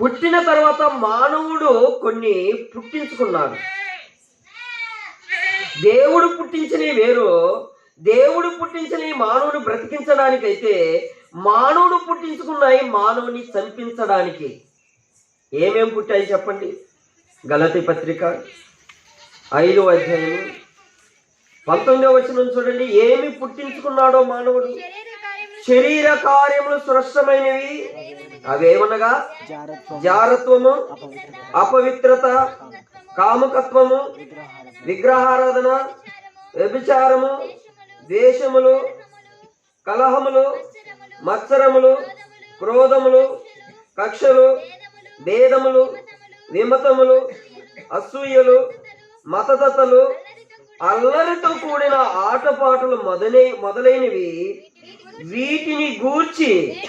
పుట్టిన తర్వాత మానవుడు కొన్ని పుట్టించుకున్నాడు. దేవుడు పుట్టించినవి వేరు దేవుడు పుట్టించిన మానవుడు బ్రతికించడానికైతే మానవుడు పుట్టించుకున్నాయి మానవుని చంపించడానికి. ఏమేం పుట్టాయి చెప్పండి? గలతి పత్రిక ఐదు అధ్యాయం పంతొమ్మిదవ వచనం చూడండి. ఏమి పుట్టించుకున్నాడో మానవుడు? శరీర కార్యములు సురక్షమైనవి అవేమనగా జారత్వము అపవిత్రత కాముకత్వము విగ్రహారాధన వ్యభిచారము ద్వేషములు కలహములు మత్సరములు క్రోధములు కక్షలు భేదములు విమతములు అసూయలు మతదతలు అల్లరితో కూడిన ఆటపాటలు మొదలై మొదలైనవి. వీటిని గూర్చి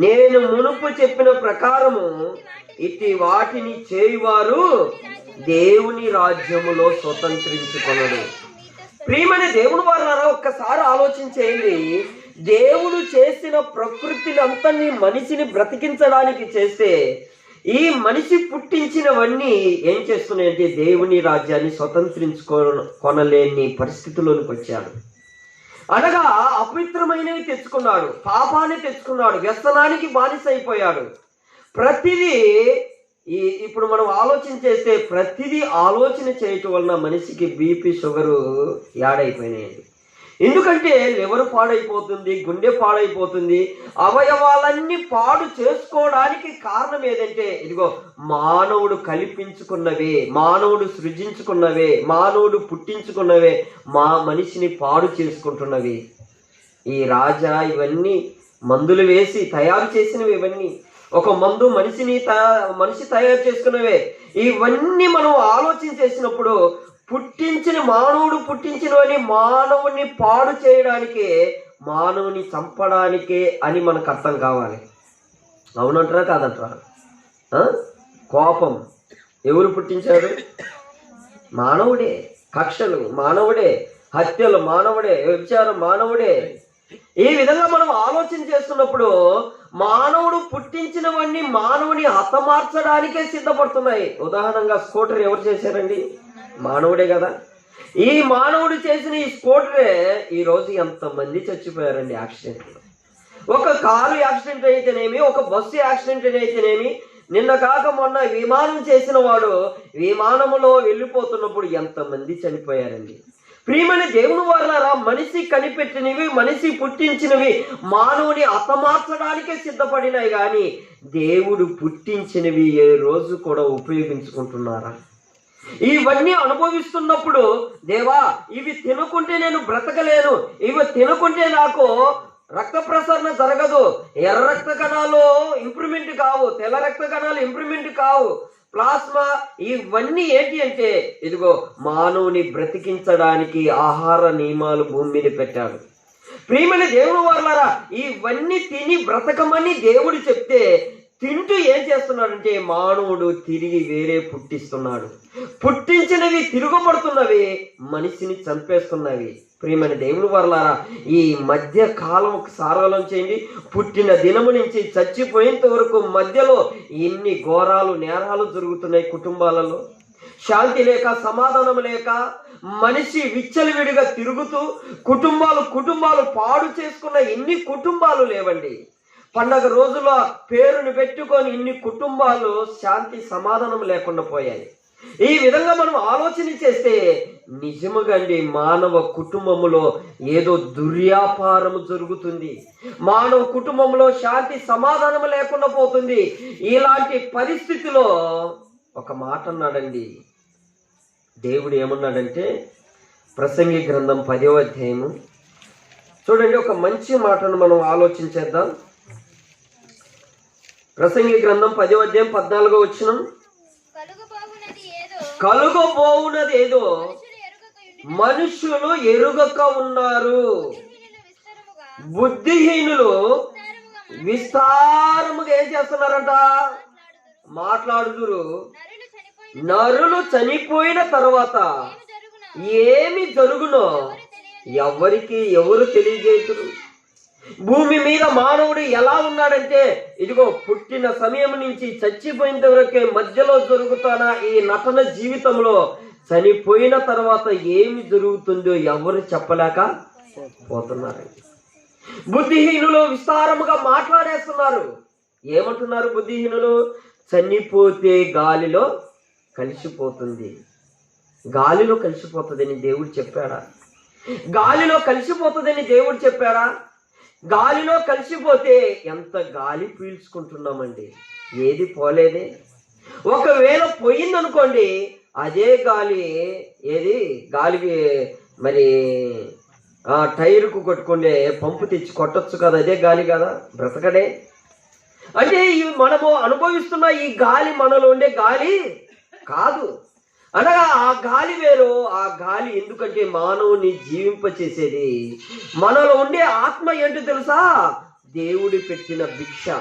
నేను మునుపు చెప్పిన ప్రకారము ఇట్టి వాటిని చేయువారు దేవుని రాజ్యములో స్వతంత్రించుకొనడు. ప్రియమని దేవుని వారు ఒక్కసారి ఆలోచించేయండి. దేవుడు చేసిన ప్రకృతిని అంతని మనిషిని బ్రతికించడానికి చేస్తే ఈ మనిషి పుట్టించినవన్నీ ఏం చేస్తున్నాయంటే దేవుని రాజ్యాన్ని స్వతంత్రించుకో కొనలేని పరిస్థితిలోనికి వచ్చాడు. అనగా అపవిత్రమైనవి తెచ్చుకున్నాడు పాపాన్ని తెచ్చుకున్నాడు వ్యసనానికి బానిస అయిపోయాడు ప్రతిదీ ఈ ఇప్పుడు మనం ఆలోచన చేస్తే ప్రతిదీ ఆలోచన చేయటం వలన మనిషికి బీపీ షుగరు యాడ్ అయిపోయినాయండి. ఎందుకంటే లివర్ పాడైపోతుంది గుండె పాడైపోతుంది అవయవాలన్నీ పాడు చేసుకోవడానికి కారణం ఏదంటే ఇదిగో మానవుడు కల్పించుకున్నవే మానవుడు సృజించుకున్నవే మానవుడు పుట్టించుకున్నవే మా మనిషిని పాడు చేసుకుంటున్నవి. ఈ రాజా ఇవన్నీ మందులు వేసి తయారు చేసినవి ఇవన్నీ. ఒక మందు మనిషిని తయా- మనిషి తయారు చేసుకున్నవే. ఇవన్నీ మనం ఆలోచన చేసినప్పుడు పుట్టించిన మానవుడు పుట్టించినవని మానవుని పాడు చేయడానికే మానవుని చంపడానికే అని మనకు అర్థం కావాలి. అవునంటారా కాదంటారా? కోపం. ఎవరు పుట్టించారు? మానవుడే. కక్షలు. మానవుడే. హత్యలు. మానవుడే. వ్యభిచారం. మానవుడే. ఈ విధంగా మనం ఆలోచన చేస్తున్నప్పుడు మానవుడు పుట్టించినవన్నీ మానవుని హతమార్చడానికే సిద్ధపడుతున్నాయి. ఉదాహరణగా స్కూటర్ ఎవరు చేశారండి? మానవుడే కదా. ఈ మానవుడు చేసిన ఈ స్కూటరే ఈరోజు ఎంతమంది చచ్చిపోయారండి యాక్సిడెంట్లో ఒక కారు యాక్సిడెంట్ అయితేనేమి ఒక బస్సు యాక్సిడెంట్ అయితేనేమి నిన్న కాక మొన్న విమానం చేసిన వాడు విమానములో వెళ్ళిపోతున్నప్పుడు ఎంతమంది చనిపోయారండి. ప్రియమైన దేవుని వారులారా మనిషి కనిపెట్టినవి మనిషి పుట్టించినవి మానవుని అతమార్చడానికే సిద్ధపడినాయి కానీ దేవుడు పుట్టించినవి ఏ రోజు కూడా ఉపయోగించుకుంటున్నారా? ఇవన్నీ అనుభవిస్తున్నప్పుడు దేవా ఇవి తినకుంటే నేను బ్రతకలేను. ఇవి తినకుంటే నాకు రక్త ప్రసరణ జరగదు. ఎర్ర రక్త కణాలు ఇంప్రూవ్మెంట్ కావు. తెల్ల రక్త కణాలు ఇంప్రూవ్మెంట్ కావు. ప్లాస్మా ఇవన్నీ ఏంటి అంటే ఇదిగో మానవుని బ్రతికించడానికి ఆహార నియమాలు భూమి మీద పెట్టాడు ప్రియమైన దేవుడు వాళ్ళారా ఇవన్నీ తిని బ్రతకమని దేవుడు చెప్తే తింటూ ఏం చేస్తున్నాడంటే మానవుడు తిరిగి వేరే పుట్టిస్తున్నాడు. పుట్టించినవి తిరుగుబడుతున్నవి మనిషిని చంపేస్తున్నవి. ప్రియమైన దేవుని వరలారా ఈ మధ్య కాలం ఒకసారి చేయండి. పుట్టిన దినము నుంచి చచ్చిపోయేంత వరకు మధ్యలో ఎన్ని ఘోరాలు నేరాలు జరుగుతున్నాయి కుటుంబాలలో? శాంతి లేక సమాధానం లేక మనిషి విచ్చలవిడిగా తిరుగుతూ కుటుంబాలు కుటుంబాలు పాడు చేసుకున్న ఎన్ని కుటుంబాలు లేవండి? పండగ రోజుల పేరును పెట్టుకొని ఇన్ని కుటుంబాలు శాంతి సమాధానం లేకుండా పోయాయి. ఈ విధంగా మనం ఆలోచన చేస్తే నిజముగా అండి మానవ కుటుంబములో ఏదో దుర్వ్యాపారము జరుగుతుంది. మానవ కుటుంబంలో శాంతి సమాధానం లేకుండా పోతుంది. ఇలాంటి పరిస్థితిలో ఒక మాట అన్నాడండి. దేవుడు ఏమన్నాడంటే ప్రసంగి గ్రంథం పదో అధ్యాయము. చూడండి ఒక మంచి మాటను మనం ఆలోచించేద్దాం ప్రసంగి గ్రంథం పదో అధ్యాయం పద్నాలుగో వచ్చిన కలుగబోవునది ఏదో. మనుషులు ఎరుగక ఉన్నారు. బుద్ధిహీనులు విస్తరముగా ఏం చేస్తున్నారంట. మాట్లాడుదురు. నరులు చనిపోయిన తర్వాత ఏమి జరుగునా? ఎవరికి ఎవరు తెలియజేతురు భూమి మీద మానవుడు ఎలా ఉన్నాడంటే ఇదిగో పుట్టిన సమయం నుంచి చచ్చిపోయిన వరకే మధ్యలో జరుగుతున్న ఈ నటన జీవితంలో చనిపోయిన తర్వాత ఏమి జరుగుతుందో ఎవరు చెప్పలేక పోతున్నారు. బుద్ధిహీనులు విస్తారముగా మాట్లాడేస్తున్నారు. ఏమంటున్నారు బుద్ధిహీనులు? చనిపోతే గాలిలో కలిసిపోతుంది. గాలిలో కలిసిపోతుందని దేవుడు చెప్పాడా? గాలిలో కలిసిపోతుందని దేవుడు చెప్పాడా? గాలిలో కలిసిపోతే ఎంత గాలి పీల్చుకుంటున్నామండి? ఏది పోలేదే. ఒకవేళ పోయిందనుకోండి అదే గాలి ఏది? గాలికి మరి ఆ టైర్కు కొట్టుకుండే పంపు తెచ్చి కొట్టచ్చు కదా అదే గాలి కదా? బ్రతకడే. అంటే ఇవి మనము అనుభవిస్తున్న ఈ గాలి మనలో ఉండే గాలి కాదు. అనగా ఆ గాలి వేరు ఆ గాలి ఎందుకంటే మానవుని జీవింపచేసేది? మనలో ఉండే ఆత్మ ఏంటో తెలుసా? దేవుడి పెట్టిన భిక్ష.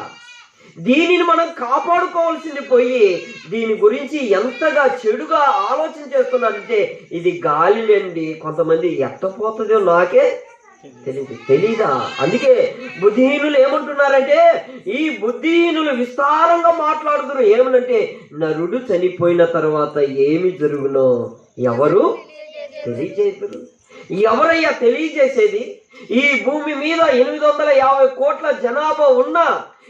దీనిని మనం కాపాడుకోవాల్సింది పోయి దీని గురించి ఎంతగా చెడుగా ఆలోచన చేస్తున్నారంటే ఇది గాలి లేండి. కొంతమంది ఎత్తపోతుందో నాకే తెలియదు తెలీదా? అందుకే బుద్ధిహీనులు ఏమంటున్నారంటే ఈ బుద్ధిహీనులు విస్తారంగా మాట్లాడుతున్నారు ఏమనంటే నరుడు చనిపోయిన తర్వాత ఏమి జరుగునో ఎవరు తెలియజేతురు ఎవరయ్యా తెలియజేసేది? ఈ భూమి మీద ఎనిమిది వందల యాభై కోట్ల జనాభా ఉన్న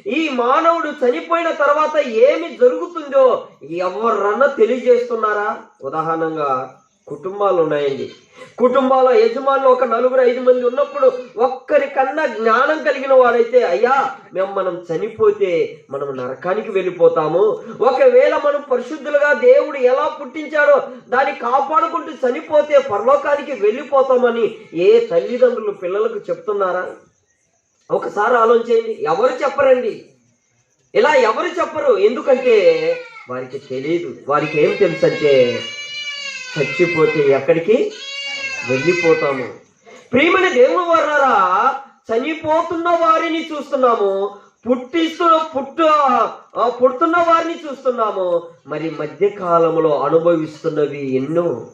ఈ మానవుడు చనిపోయిన తర్వాత ఏమి జరుగుతుందో ఎవరన్నా తెలియజేస్తున్నారా? ఉదాహరణంగా కుటుంబాలు ఉన్నాయండి కుటుంబాల యజమానులు ఒక నలుగురు ఐదు మంది ఉన్నప్పుడు ఒక్కరికన్నా జ్ఞానం కలిగిన వాడైతే అయ్యా మేము మనం చనిపోతే మనం నరకానికి వెళ్ళిపోతాము. ఒకవేళ మనం పరిశుద్ధులుగా దేవుడు ఎలా పుట్టించాడో దాన్ని కాపాడుకుంటూ చనిపోతే పరలోకానికి వెళ్ళిపోతామని ఏ తల్లిదండ్రులు పిల్లలకు చెప్తున్నారా? ఒకసారి ఆలోచించండి. ఎవరు చెప్పరండి? ఇలా ఎవరు చెప్పరు? ఎందుకంటే వారికి తెలియదు. వారికి ఏం తెలుసు అంటే చచ్చిపోతే ఎక్కడికి? వెళ్ళిపోతాము. ప్రియమైన దేవుని వారారా చనిపోతున్న వారిని చూస్తున్నాము. పుట్టిస్తూ పుట్టు పుడుతున్న వారిని చూస్తున్నాము. మరి మధ్య కాలంలో అనుభవిస్తున్నవి ఎన్నో.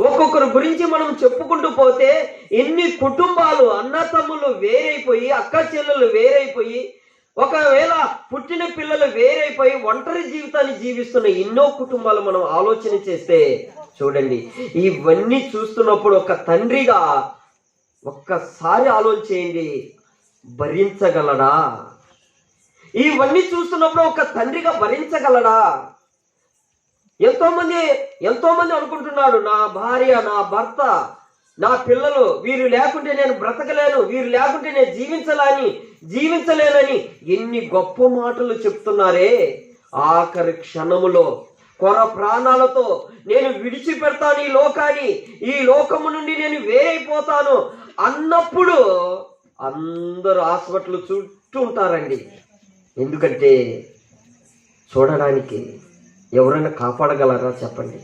ఒక్కొక్కరి గురించి మనం చెప్పుకుంటూ పోతే ఎన్ని కుటుంబాలు అన్నతమ్ములు వేరైపోయి అక్క చెల్లెలు వేరైపోయి ఒకవేళ పుట్టిన పిల్లలు వేరైపోయి ఒంటరి జీవితాన్ని జీవిస్తున్న ఎన్నో కుటుంబాలు మనం ఆలోచన చేస్తే చూడండి ఇవన్నీ చూస్తున్నప్పుడు ఒక తండ్రిగా ఒక్కసారి ఆలోచన చేయండి భరించగలడా? ఇవన్నీ చూస్తున్నప్పుడు ఒక తండ్రిగా భరించగలడా? ఎంతోమంది ఎంతోమంది అనుకుంటున్నాడు నా భార్య నా భర్త నా పిల్లలు వీరు లేకుంటే నేను బ్రతకలేను వీరు లేకుంటే నేను జీవించలేని జీవించలేనని ఎన్ని గొప్ప మాటలు చెప్తున్నారే. ఆఖరి క్షణములో కొర ప్రాణాలతో నేను విడిచిపెడతాను ఈ లోకాన్ని ఈ లోకము నుండి నేను వేరైపోతాను అన్నప్పుడు అందరూ హాస్పిటల్ చుట్టూ ఉంటారండి. ఎందుకంటే చూడడానికి ఎవరైనా కాపాడగలరా చెప్పండి?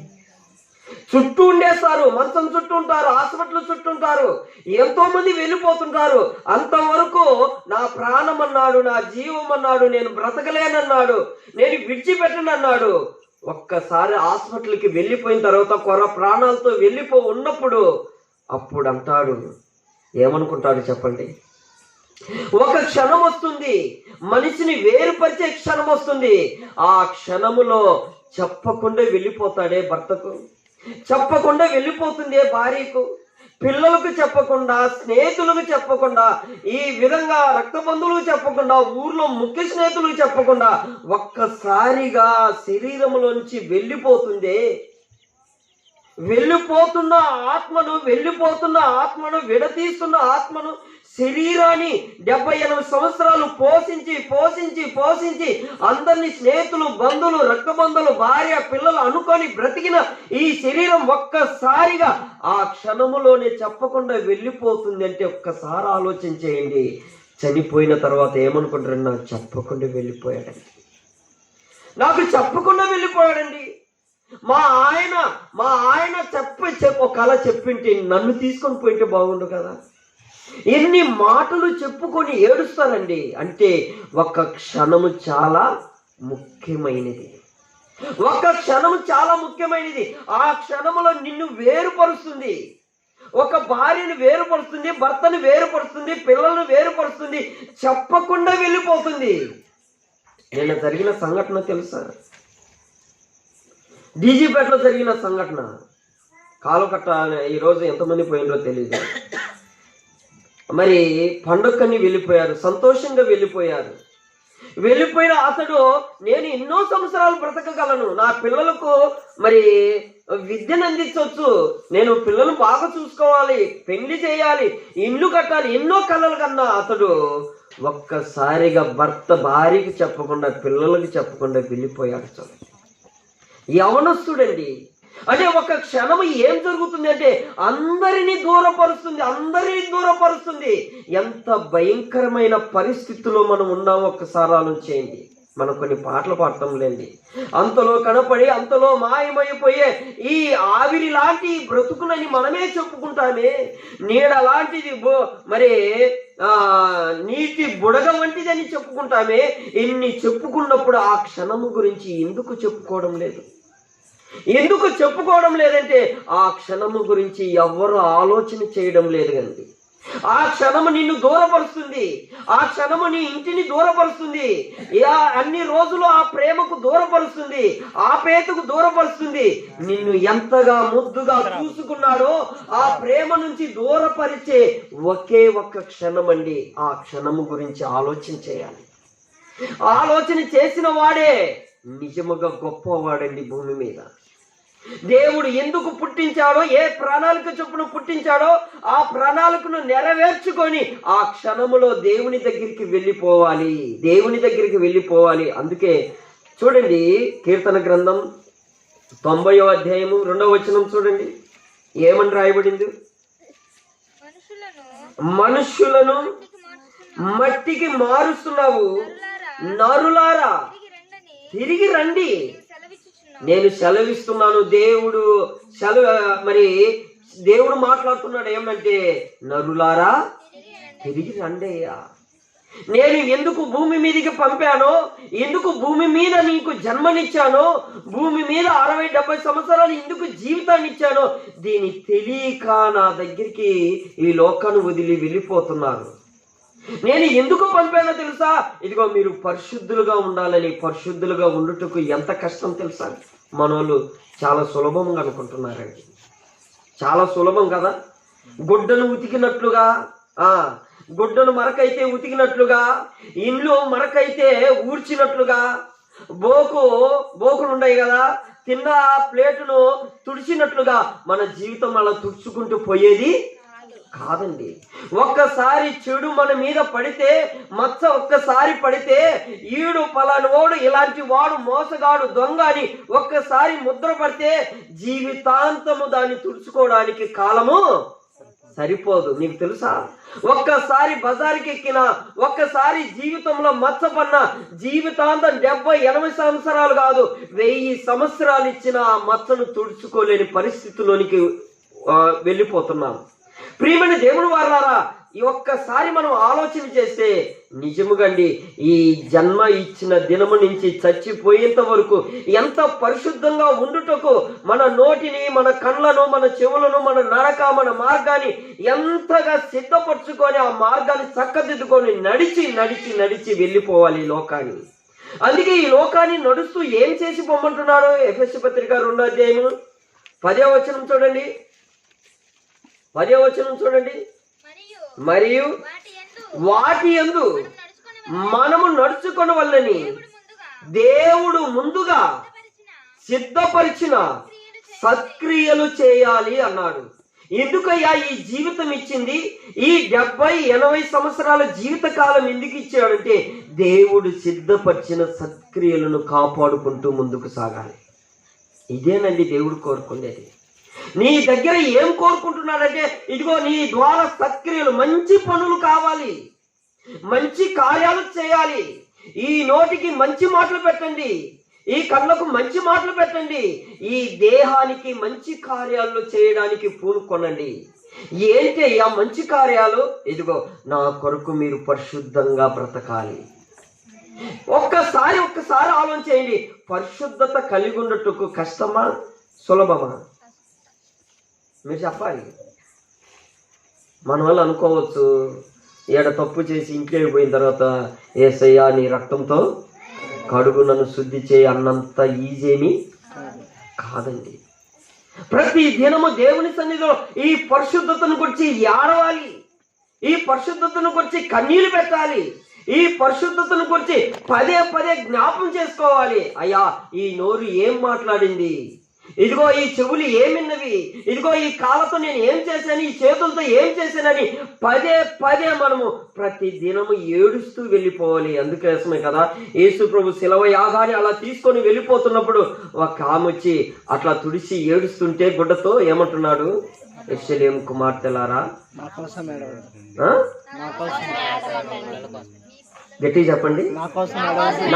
చుట్టూ ఉండేస్తారు మంచం చుట్టూ ఉంటారు హాస్పిటల్ చుట్టూ ఉంటారు. ఎంతో మంది వెళ్ళిపోతుంటారు. అంతవరకు నా ప్రాణం అన్నాడు నా జీవం అన్నాడు నేను బ్రతకలేనన్నాడు నేను విడిచిపెట్టనన్నాడు ఒక్కసారి హాస్పిటల్కి వెళ్ళిపోయిన తర్వాత కొర ప్రాణాలతో వెళ్ళిపో ఉన్నప్పుడు అప్పుడు అంటాడు ఏమనుకుంటాడు చెప్పండి? ఒక క్షణం వస్తుంది మనిషిని వేరుపరిచే క్షణం వస్తుంది. ఆ క్షణములో చెప్పకుండా వెళ్ళిపోతాడే భర్తకు? చెప్పకుండా వెళ్ళిపోతుందే భార్యకు. పిల్లలకు చెప్పకుండా స్నేహితులకు చెప్పకుండా ఈ విధంగా రక్త బంధువులకు చెప్పకుండా ఊర్లో ముఖ్య స్నేహితులకు చెప్పకుండా ఒక్కసారిగా శరీరంలోంచి వెళ్ళిపోతుందే. వెళ్ళిపోతున్న ఆత్మను వెళ్ళిపోతున్న ఆత్మను విడతీస్తున్న ఆత్మను శరీరాన్ని డెబ్బై ఎనిమిది సంవత్సరాలు పోషించి పోషించి పోషించి అందరినీ స్నేహితులు బంధువులు రక్తబంధులు భార్య పిల్లలు అనుకొని బ్రతికిన ఈ శరీరం ఒక్కసారిగా ఆ క్షణములోనే చెప్పకుండా వెళ్ళిపోతుంది అంటే ఒక్కసారి ఆలోచన చేయండి. చనిపోయిన తర్వాత ఏమనుకుంటారు నాకు చెప్పకుండా వెళ్ళిపోయాడండి. నాకు చెప్పకుండా వెళ్ళిపోయాడండి. మా ఆయన మా ఆయన చెప్ప చెప్ప ఒక కళ చెప్పింటే నన్ను తీసుకొని పోయింటే బాగుండు కదా. ఎన్ని మాటలు చెప్పుకొని ఏడుస్తారండి అంటే ఒక క్షణము చాలా ముఖ్యమైనది. ఒక క్షణము చాలా ముఖ్యమైనది. ఆ క్షణములో నిన్ను వేరుపరుస్తుంది. ఒక భార్యను వేరుపరుస్తుంది భర్తను వేరుపరుస్తుంది పిల్లలను వేరుపరుస్తుంది చెప్పకుండా వెళ్ళిపోతుంది. నిన్న జరిగిన సంఘటన తెలుసా? డీజీపేటలో జరిగిన సంఘటన. కాలుకట్ట ఈరోజు ఎంతమంది పోయిందో తెలియదు మరి పండుగని వెళ్ళిపోయారు సంతోషంగా వెళ్ళిపోయారు. వెళ్ళిపోయిన అతడు నేను ఎన్నో సంవత్సరాలు బ్రతకగలను నా పిల్లలకు మరి విద్యను అందించవచ్చు. నేను పిల్లలు బాగా చూసుకోవాలి పెళ్ళి చేయాలి ఇల్లు కట్టాలి ఎన్నో కళలు కన్నా. అతడు ఒక్కసారిగా భర్త భార్యకి చెప్పకుండా పిల్లలకి చెప్పకుండా వెళ్ళిపోయాడు చూడండి. యవనస్తుడండి. అంటే ఒక క్షణం ఏం జరుగుతుంది అంటే అందరినీ దూరపరుస్తుంది అందరినీ దూరపరుస్తుంది. ఎంత భయంకరమైన పరిస్థితిలో మనం ఉన్నామో ఒక్కసారి ఆలోచించేయండి. మనం కొన్ని పాటలు పాడటం లేండి. అంతలో కనపడి అంతలో మాయమైపోయే ఈ ఆవిరి లాంటి బ్రతుకునని మనమే చెప్పుకుంటామే. నీడ లాంటిది బో మరి ఆ నీటి బుడగ వంటిదని చెప్పుకుంటామే. ఇన్ని చెప్పుకున్నప్పుడు ఆ క్షణము గురించి ఎందుకు చెప్పుకోవడం లేదు? ఎందుకు చెప్పుకోవడం లేదంటే ఆ క్షణము గురించి ఎవరు ఆలోచన చేయడం లేదు కదండి. ఆ క్షణము నిన్ను దూరపరుస్తుంది. ఆ క్షణము నీ ఇంటిని దూరపరుస్తుంది. అన్ని రోజులు ఆ ప్రేమకు దూరపరుస్తుంది. ఆ పేతకు దూరపరుస్తుంది. నిన్ను ఎంతగా ముద్దుగా చూసుకున్నాడో ఆ ప్రేమ నుంచి దూరపరిచే ఒకే ఒక్క క్షణం అండి ఆ క్షణము గురించి ఆలోచన చేయాలి. ఆలోచన చేసిన వాడే నిజముగా గొప్పవాడండి భూమి మీద. దేవుడు ఎందుకు పుట్టించాడో ఏ ప్రణాళిక చొప్పున పుట్టించాడో ఆ ప్రణాళికను నెరవేర్చుకొని ఆ క్షణములో దేవుని దగ్గరికి వెళ్ళిపోవాలి. దేవుని దగ్గరికి వెళ్ళిపోవాలి. అందుకే చూడండి కీర్తన గ్రంథం తొంభయో అధ్యాయము రెండవ వచనం చూడండి. ఏమని రాయబడింది? మనుషులను మనుష్యులను మట్టికి మారుస్తున్నావు. నరులారా తిరిగి రండి. నేను సెలవిస్తున్నాను దేవుడు సెలవు మరి దేవుడు మాట్లాడుతున్నాడు ఏమంటే నరులారా తిరిగి రండయ్యా. నేను ఎందుకు భూమి మీదకి పంపానో ఎందుకు భూమి మీద నీకు జన్మనిచ్చానో భూమి మీద అరవై డెబ్బై సంవత్సరాలు ఎందుకు జీవితాన్ని ఇచ్చానో దీని తెలియక నా దగ్గరికి ఈ లోకాన్ని వదిలి వెళ్ళిపోతున్నారు. నేను ఎందుకు పంపానో తెలుసా? ఇదిగో మీరు పరిశుద్ధులుగా ఉండాలని పరిశుద్ధులుగా ఉండుటకు ఎంత కష్టం తెలుసా? మనోళ్ళు చాలా సులభంగా అనుకుంటున్నారండి. చాలా సులభం కదా? గుడ్డను ఉతికినట్లుగా గుడ్డను మరకైతే ఉతికినట్లుగా ఇండ్లు మరకైతే ఊడ్చినట్లుగా బోకు బోకులు ఉన్నాయి కదా? తిన్న ప్లేటును తుడిచినట్లుగా మన జీవితం అలా తుడుచుకుంటూ పోయేది కాదండి. ఒక్కసారి చెడు మన మీద పడితే మచ్చ ఒక్కసారి పడితే ఈడు పలానోడు ఇలాంటి వాడు మోసగాడు దొంగ అని ఒక్కసారి ముద్ర పడితే జీవితాంతము దాన్ని తుడుచుకోవడానికి కాలము సరిపోదు. నీకు తెలుసా? ఒక్కసారి బజార్కి ఎక్కిన ఒక్కసారి జీవితంలో మచ్చపన్న జీవితాంతం డెబ్బై ఎనభై సంవత్సరాలు కాదు వెయ్యి సంవత్సరాలు ఇచ్చిన ఆ మచ్చను తుడుచుకోలేని పరిస్థితిలోనికి వెళ్ళిపోతున్నాను వెళ్ళిపోతున్నాం. ప్రియమైన దేవుని వారారా ఈ ఒక్కసారి మనం ఆలోచన చేస్తే నిజముగండి ఈ జన్మ ఇచ్చిన దినము నుంచి చచ్చిపోయేంత వరకు ఎంత పరిశుద్ధంగా ఉండుటకు మన నోటిని మన కళ్ళను మన చెవులను మన నడక మన మార్గాన్ని ఎంతగా సిద్ధపరచుకొని ఆ మార్గాన్ని చక్కదిద్దుకొని నడిచి నడిచి నడిచి వెళ్ళిపోవాలి లోకాన్ని. అందుకే ఈ లోకాన్ని నడుస్తూ ఏం చేసి పొమ్మంటున్నాడు? ఎఫ్ఎస్ పత్రిక రెండో అధ్యాయము పదే వచనం చూడండి. వచనం చూడండి? మరియు వాటి నడుచుకుని మనము నడుచుకొని వల్లని దేవుడు ముందుగా సిద్ధపరిచిన సత్క్రియలు చేయాలి. అన్నాడు. ఎందుకయ్యా ఈ జీవితం ఇచ్చింది? ఈ డెబ్బై ఎనభై సంవత్సరాల జీవిత కాలం ఎందుకు ఇచ్చాడంటే దేవుడు సిద్ధపరిచిన సత్క్రియలను కాపాడుకుంటూ ముందుకు సాగాలి. ఇదేనండి దేవుడు కోరుకునేది. నీ దగ్గర ఏం కోరుకుంటున్నాడంటే ఇదిగో నీ ద్వారా సత్క్రియలు మంచి పనులు కావాలి. మంచి కార్యాలు చేయాలి. ఈ నోటికి మంచి మాటలు పెట్టండి. ఈ కళ్ళకు మంచి మాటలు పెట్టండి. ఈ దేహానికి మంచి కార్యాలు చేయడానికి పూనుకొనండి ఏంటి ఆ మంచి కార్యాలు? ఇదిగో నా కొరకు మీరు పరిశుద్ధంగా బ్రతకాలి. ఒక్కసారి ఒక్కసారి ఆలోచన చేయండి పరిశుద్ధత కలిగి ఉండటకు కష్టమా? సులభమా? మీరు చెప్పాలి. మన వల్ల అనుకోవచ్చు ఈడ తప్పు చేసి ఇంట్లో పోయిన తర్వాత ఏసయ్యా నీ రక్తంతో కడుగు నన్ను శుద్ధి చేయి అన్నంత ఈజీ కాదండి. ప్రతి దినము దేవుని సన్నిధిలో ఈ పరిశుద్ధతను గురించి ఏడవాలి. ఈ పరిశుద్ధతను గురించి కన్నీళ్ళు పెట్టాలి. ఈ పరిశుద్ధతను గురించి పదే పదే జ్ఞాపం చేసుకోవాలి. అయ్యా ఈ నోరు ఏం మాట్లాడింది? ఇదిగో ఈ చెవులు ఏమిన్నవి? ఇదిగో ఈ కాళ్ళతో నేను ఏం చేశాను? ఈ చేతులతో ఏం చేశానని పదే పదే మనము ప్రతి దినము ఏడుస్తూ వెళ్ళిపోవాలి. అందుకోసమే కదా యేసు ప్రభు శిలవ యాగాన్ని అలా తీసుకొని వెళ్ళిపోతున్నప్పుడు ఒక ఆమె వచ్చి అట్లా తుడిచి ఏడుస్తుంటే గుడ్డతో ఏమంటున్నాడు? ఎస్ఎల్ఎం కుమార్తెలారా. గట్టిగా చెప్పండి.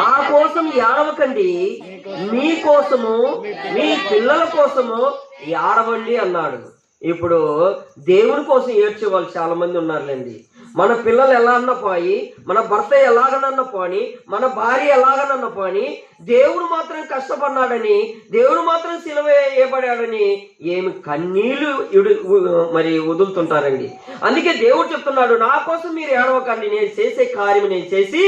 నా కోసం ఏడవకండి. మీ కోసము మీ పిల్లల కోసము ఏడవండి అన్నాడు. ఇప్పుడు దేవుని కోసం ఏడ్చే వాళ్ళు చాలా మంది ఉన్నారులేండి. మన పిల్లలు ఎలా అన్న పోయి మన భర్త ఎలాగనన్న పోని మన భార్య ఎలాగనన్న పోని దేవుడు మాత్రం కష్టపడినాడని దేవుడు మాత్రం సిలువ వేయబడాడని ఏమి కన్నీళ్ళు ఇడు మరి వదులుతుంటారండి. అందుకే దేవుడు చెప్తున్నాడు నా కోసం మీరు ఏడవకండి నేను చేసే కార్యం నేను చేసి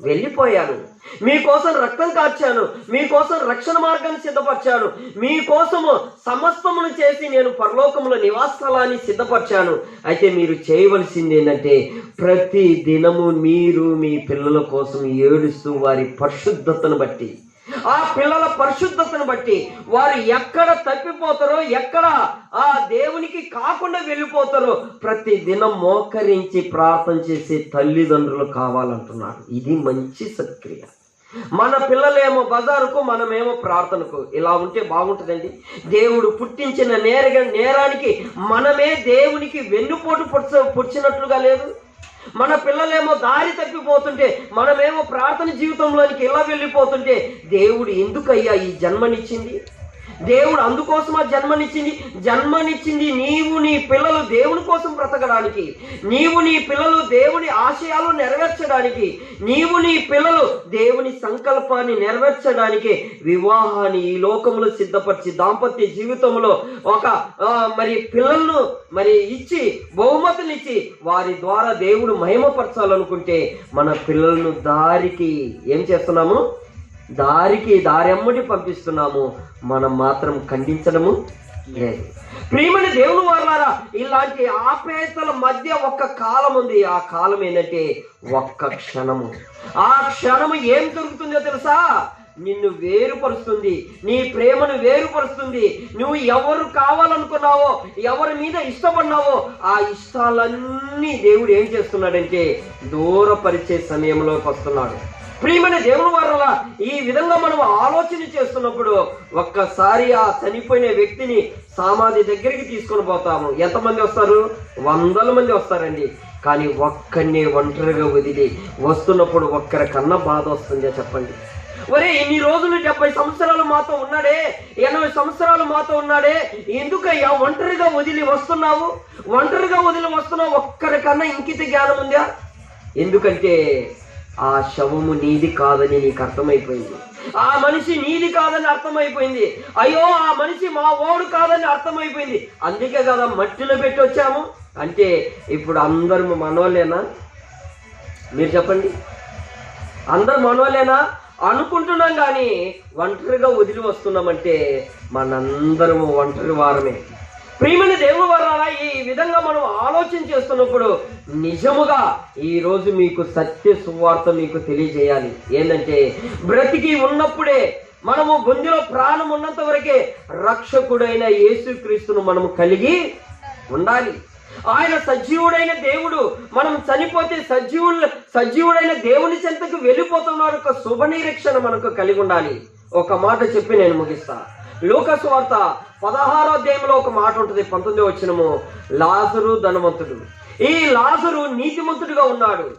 వెళ్ళిపోయాను. మీకోసం రక్తం కార్చాను. మీకోసం రక్షణ మార్గాన్ని సిద్ధపరిచాను. మీకోసము సమస్తమును చేసి నేను పరలోకంలో నివాసస్థలాన్ని సిద్ధపరిచాను. అయితే మీరు చేయవలసింది ఏంటంటే ప్రతి దినము మీరు మీ పిల్లల కోసం ఏడుస్తూ వారి పరిశుద్ధతను బట్టి ఆ పిల్లల పరిశుద్ధతను బట్టి వారు ఎక్కడ తప్పిపోతారో ఎక్కడ ఆ దేవునికి కాకుండా వెళ్ళిపోతారో ప్రతి దినం మోకరించి ప్రార్థన చేసే తల్లిదండ్రులు కావాలంటున్నారు. ఇది మంచి సత్క్రియ. మన పిల్లలేమో బజారుకు మనమేమో ప్రార్థనకు. ఇలా ఉంటే బాగుంటుందండి. దేవుడు పుట్టించిన నేరగా నేరానికి మనమే దేవునికి వెన్నుపోటు పుచ్చ పుచ్చినట్లుగా లేదు. మన పిల్లలేమో దారి తప్పిపోతుంటే మనమేమో ప్రార్థన జీవితంలోనికి ఇలా వెళ్ళిపోతుంటే దేవుడు ఎందుకయ్యా ఈ జన్మనిచ్చింది? దేవుడు అందుకోసమా జన్మనిచ్చింది. జన్మనిచ్చింది నీవు నీ పిల్లలు దేవుని కోసం బ్రతకడానికి. నీవు నీ పిల్లలు దేవుని ఆశయాలు నెరవేర్చడానికి. నీవు నీ పిల్లలు దేవుని సంకల్పాన్ని నెరవేర్చడానికి వివాహాన్ని ఈ లోకంలో సిద్ధపరిచి దాంపత్య జీవితంలో ఒక మరి పిల్లలను మరి ఇచ్చి బహుమతులు ఇచ్చి వారి ద్వారా దేవుడు మహిమపరచాలనుకుంటే మన పిల్లలను దారికి ఏం చేస్తున్నాము? దారికి దారెమ్మటి పంపిస్తున్నాము. మనం మాత్రం ఖండించడము లేదు. ప్రియమని దేవుని వారారా ఇలాంటి ఆపేతల మధ్య ఒక్క కాలం ఉంది. ఆ కాలం ఏంటంటే ఒక్క క్షణము. ఆ క్షణము ఏం జరుగుతుందో తెలుసా? నిన్ను వేరుపరుస్తుంది. నీ ప్రేమను వేరుపరుస్తుంది. నువ్వు ఎవరు కావాలనుకున్నావో ఎవరి మీద ఇష్టపడినావో ఆ ఇష్టాలన్నీ దేవుడు ఏం చేస్తున్నాడంటే దూరపరిచే సమయంలోకి వస్తున్నాడు. ప్రియమైన దేవుని వల్ల ఈ విధంగా మనం ఆలోచన చేస్తున్నప్పుడు ఒక్కసారి ఆ చనిపోయిన వ్యక్తిని సమాధి దగ్గరికి తీసుకొని పోతాము. ఎంతమంది వస్తారు? వందల మంది వస్తారండి. కానీ ఒక్కడిని ఒంటరిగా వదిలి వస్తున్నప్పుడు ఒక్కరి కన్నా బాధ వస్తుందా చెప్పండి. ఒరే ఇన్ని రోజులు డెబ్బై సంవత్సరాలు మాతో ఉన్నాడే ఎనభై సంవత్సరాలు మాతో ఉన్నాడే ఎందుకయ్యా ఒంటరిగా వదిలి వస్తున్నావు? ఒంటరిగా వదిలి వస్తున్నావు ఒక్కరికన్నా ఇంకిత జ్ఞానం ఉందా? ఎందుకంటే ఆ శవము నీది కాదని నీకు అర్థమైపోయింది. ఆ మనిషి నీది కాదని అర్థమైపోయింది. అయ్యో ఆ మనిషి మా ఓడు కాదని అర్థమైపోయింది. అందుకే కదా మట్టిలో పెట్టి వచ్చాము. అంటే ఇప్పుడు అందరు మనోళ్ళేనా? మీరు చెప్పండి. అందరు మనోళ్ళేనా? అనుకుంటున్నాం కానీ ఒంటరిగా వదిలి వస్తున్నామంటే మనందరము ఒంటరి వారమే. ప్రియమైన దేవుని వారాలా ఈ విధంగా మనం ఆలోచన చేస్తున్నప్పుడు నిజముగా ఈ రోజు మీకు సత్య సువార్త మీకు తెలియజేయాలి. ఏంటంటే బ్రతికి ఉన్నప్పుడే మనము గుండెలో ప్రాణం ఉన్నంత వరకే రక్షకుడైన యేసుక్రీస్తును మనము కలిగి ఉండాలి. ఆయన సజీవుడైన దేవుడు మనం చనిపోతే సజీవుల సజీవుడైన దేవుని చెంతకు వెళ్ళిపోతున్నాడు ఒక శుభ నిరీక్షణ మనకు కలిగి ఉండాలి. ఒక మాట చెప్పి నేను ముగిస్తాను లూకస్ వార్త పదహారో అధ్యాయంలో ఒక మాట ఉంటుంది పంతొమ్మిది వచ్చినము లాజరు ధనవంతుడు. ఈ లాజరు నీతిమంతుడిగా ఉన్నాడు.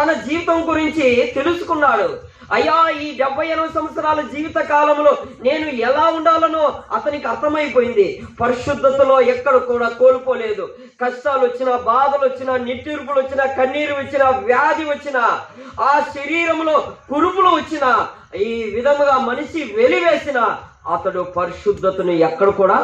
తన జీవితం గురించి తెలుసుకున్నాడు. అయ్యా ఈ డెబ్బై ఎనభై సంవత్సరాల జీవిత కాలంలో నేను ఎలా ఉండాలనో అతనికి అర్థమైపోయింది. పరిశుద్ధతలో ఎక్కడ కూడా కోల్పోలేదు. కష్టాలు వచ్చినా బాధలు వచ్చినా నిట్టూర్పులు వచ్చినా కన్నీరు వచ్చినా వ్యాధి వచ్చినా ఆ శరీరంలో కురుపులు వచ్చినా ఈ విధముగా మనిషి వెలివేసిన అతడు పరిశుద్ధతను ఎక్కడ కూడా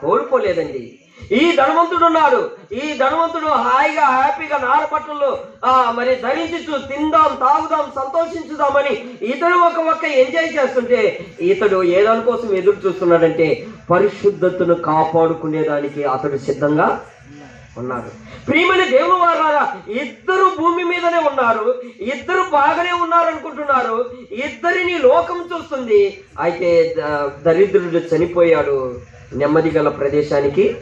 కోల్పోలేదండి. ఈ ధనవంతుడు ఉన్నాడు ఈ ధనవంతుడు హాయిగా హ్యాపీగా నారపట్టలు ఆ మరి ధరించు తిందాం తాగుదాం సంతోషించుదామని ఇతడు ఒక ఒక్క ఎంజాయ్ చేస్తుంటే ఇతడు ఏ దాని కోసం ఎదురు చూస్తున్నాడంటే పరిశుద్ధతను కాపాడుకునేదానికి అతడు సిద్ధంగా ఉన్నారు. ప్రియమైన దేవుని వారారా ఇద్దరు భూమి మీదనే ఉన్నారు ఇద్దరు బాగానే ఉన్నారు అనుకుంటున్నారు ఇద్దరిని లోకం చూస్తుంది. అయితే ద- దరిద్రుడు చనిపోయాడు నెమ్మది గల ప్రదేశానికి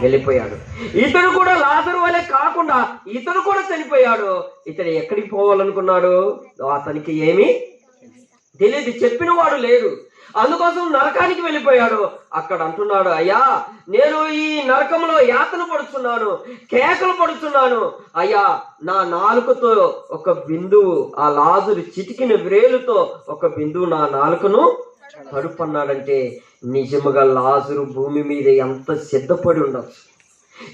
వెళ్ళిపోయాడు. ఇతడు కూడా లాజరు వలె కాకుండా ఇతడు కూడా చనిపోయాడు. ఇతడు ఎక్కడికి పోవాలనుకున్నాడు? అతనికి ఏమి తెలియదు చెప్పిన వాడు లేడు. అందుకోసం నరకానికి వెళ్ళిపోయాడు. అక్కడ అంటున్నాడు అయ్యా నేను ఈ నరకంలో యాతన పడుతున్నాను కేకలు పడుతున్నాను అయ్యా నా నాలుకతో ఒక బిందువు ఆ లాజులు చిటికిన వ్రేలుతో ఒక బిందువు నా నాలుకను తడుపన్నాడంటే నిజముగా లాజరు భూమి మీద ఎంత సిద్ధపడి ఉండొచ్చు?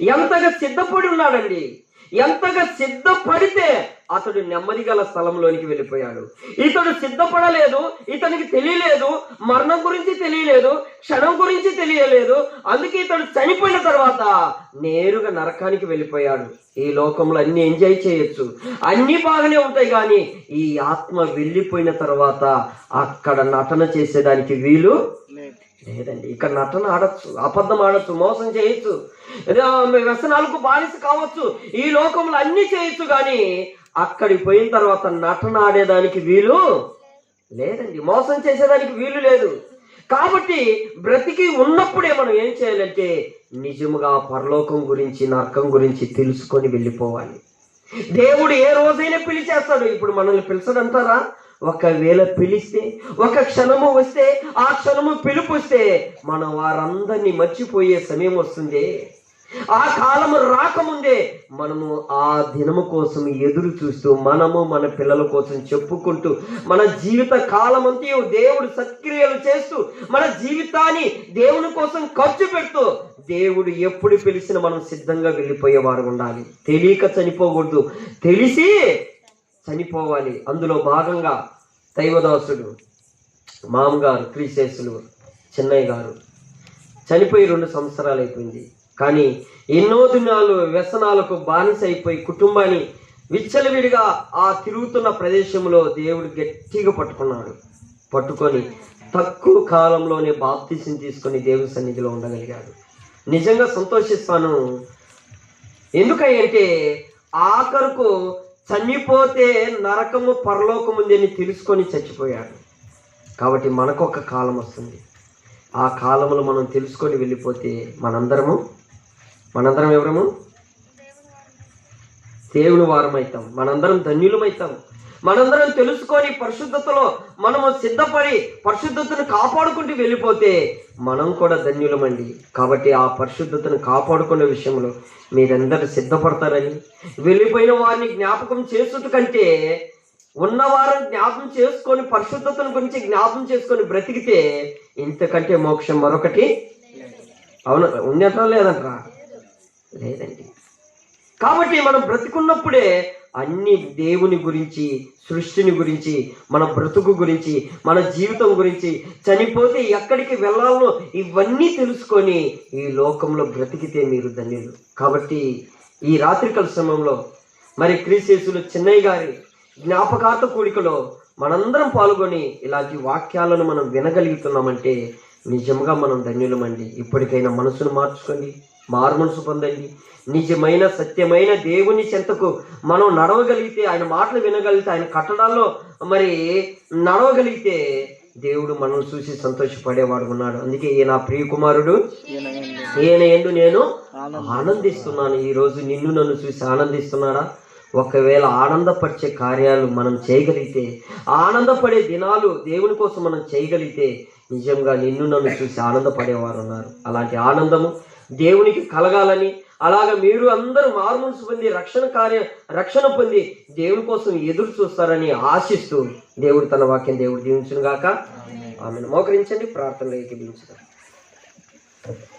ఎంతగా సిద్ధపడి ఉన్నాడండి? ఎంతగా సిద్ధపడితే అతడు నెమ్మది గల స్థలంలోనికి వెళ్ళిపోయాడు. ఇతడు సిద్ధపడలేదు ఇతనికి తెలియలేదు మరణం గురించి తెలియలేదు క్షణం గురించి తెలియలేదు. అందుకే ఇతడు చనిపోయిన తర్వాత నేరుగా నరకానికి వెళ్ళిపోయాడు. ఈ లోకంలో అన్ని ఎంజాయ్ చేయొచ్చు. అన్ని బాగానే ఉంటాయి కానీ ఈ ఆత్మ వెళ్ళిపోయిన తర్వాత అక్కడ నటన చేసేదానికి వీలు లేదండి. ఇక్కడ నటన ఆడచ్చు అబద్ధం ఆడచ్చు మోసం చేయొచ్చు. వ్యసనాలకు బానిస కావచ్చు ఈ లోకంలో అన్ని చేయొచ్చు కానీ అక్కడికి పోయిన తర్వాత నటన ఆడేదానికి వీలు లేదండి. మోసం చేసేదానికి వీలు లేదు. కాబట్టి బ్రతికి ఉన్నప్పుడే మనం ఏం చేయాలంటే నిజముగా పరలోకం గురించి నరకం గురించి తెలుసుకొని వెళ్ళిపోవాలి. దేవుడు ఏ రోజైనా పిలిచేస్తాడు. ఇప్పుడు మనల్ని పిలిచడంటారా? ఒకవేళ పిలిస్తే ఒక క్షణము వస్తే ఆ క్షణము పిలుపు వస్తే మనం వారందరినీ మర్చిపోయే సమయం వస్తుంది. ఆ కాలము రాకముందే మనము ఆ దినము కోసం ఎదురు చూస్తూ మనము మన పిల్లల కోసం చెప్పుకుంటూ మన జీవిత కాలమంతా దేవుడు సత్క్రియలు చేస్తూ మన జీవితాన్ని దేవుని కోసం ఖర్చు పెడుతూ దేవుడు ఎప్పుడు పిలిచిన మనం సిద్ధంగా వెళ్ళిపోయేవారు ఉండాలి. తెలియక చనిపోకూడదు. తెలిసి చనిపోవాలి. అందులో భాగంగా దైవదాసుడు మామగారు క్రీశేసులు చెన్నయ్య గారు చనిపోయి రెండు సంవత్సరాలు అయిపోయింది కానీ ఎన్నో దినాలు వ్యసనాలకు బానిస అయిపోయి కుటుంబాన్ని విచ్చలవిడిగా ఆ తిరుగుతున్న ప్రదేశంలో దేవుడు గట్టిగా పట్టుకున్నాడు. పట్టుకొని తక్కువ కాలంలోనే బాప్తీసం తీసుకొని దేవుని సన్నిధిలో ఉండగలిగాడు. నిజంగా సంతోషిస్తాను. ఎందుకంటే ఆఖరుకు చనిపోతే నరకము పరలోకముందని తెలుసుకొని చచ్చిపోయాడు. కాబట్టి మనకు ఒక కాలం వస్తుంది. ఆ కాలంలో మనం తెలుసుకొని వెళ్ళిపోతే మనందరము మనందరం ఎవరము? దేవుని వారమవుతాం మనందరం ధన్యులమవుతాం మనందరం తెలుసుకొని పరిశుద్ధతలో మనము సిద్ధపడి పరిశుద్ధతను కాపాడుకుంటూ వెళ్ళిపోతే మనం కూడా ధన్యులమండి. కాబట్టి ఆ పరిశుద్ధతను కాపాడుకునే విషయంలో మీరందరూ సిద్ధపడతారని వెళ్ళిపోయిన వారిని జ్ఞాపకం చేసుట కంటే ఉన్నవారిని జ్ఞాపం చేసుకొని పరిశుద్ధతను గురించి జ్ఞాపం చేసుకొని బ్రతికితే ఇంతకంటే మోక్షం మరొకటి అవును? ఉందంటారా లేదంటారా? లేదండి. కాబట్టి మనం బ్రతికున్నప్పుడే అన్ని దేవుని గురించి సృష్టిని గురించి మన బ్రతుకు గురించి మన జీవితం గురించి చనిపోతే ఎక్కడికి వెళ్ళాలనో ఇవన్నీ తెలుసుకొని ఈ లోకంలో బ్రతికితే మీరు ధన్యులు. కాబట్టి ఈ రాత్రికల సమయంలో మరి క్రీశేసులు చెన్నై గారి జ్ఞాపకార్థ కూడికలో మనందరం పాల్గొని ఇలాంటి వాక్యాలను మనం వినగలుగుతున్నామంటే నిజంగా మనం ధన్యులమండి. ఇప్పటికైనా మనసును మార్చుకోండి. మారుమనసు పొందండి నిజమైన సత్యమైన దేవుని చెంతకు మనం నడవగలిగితే ఆయన మాటలు వినగలిగితే ఆయన కట్టడాల్లో మరి నడవగలిగితే దేవుడు మనల్ని చూసి సంతోషపడేవాడు ఉన్నాడు. అందుకే ఈయన ప్రియకుమారుడు. ఈయన ఎందు నేను ఆనందిస్తున్నాను. ఈరోజు నిన్ను నన్ను చూసి ఆనందిస్తున్నాడా? ఒకవేళ ఆనందపరిచే కార్యాలు మనం చేయగలిగితే ఆనందపడే దినాలు దేవుని కోసం మనం చేయగలిగితే నిజంగా నిన్ను నన్ను చూసి ఆనందపడేవారు ఉన్నారు. అలాంటి ఆనందము దేవునికి కలగాలని అలాగ మీరు అందరూ మారుమనసు పొంది రక్షణ కార్య రక్షణ పొంది దేవుని కోసం ఎదురు చూస్తారని ఆశిస్తూ దేవుడు తన వాక్యం దేవుడు దీవించును గాక ఆమెను. మోకరించండి ప్రార్థనలో ఏకీభించుదాం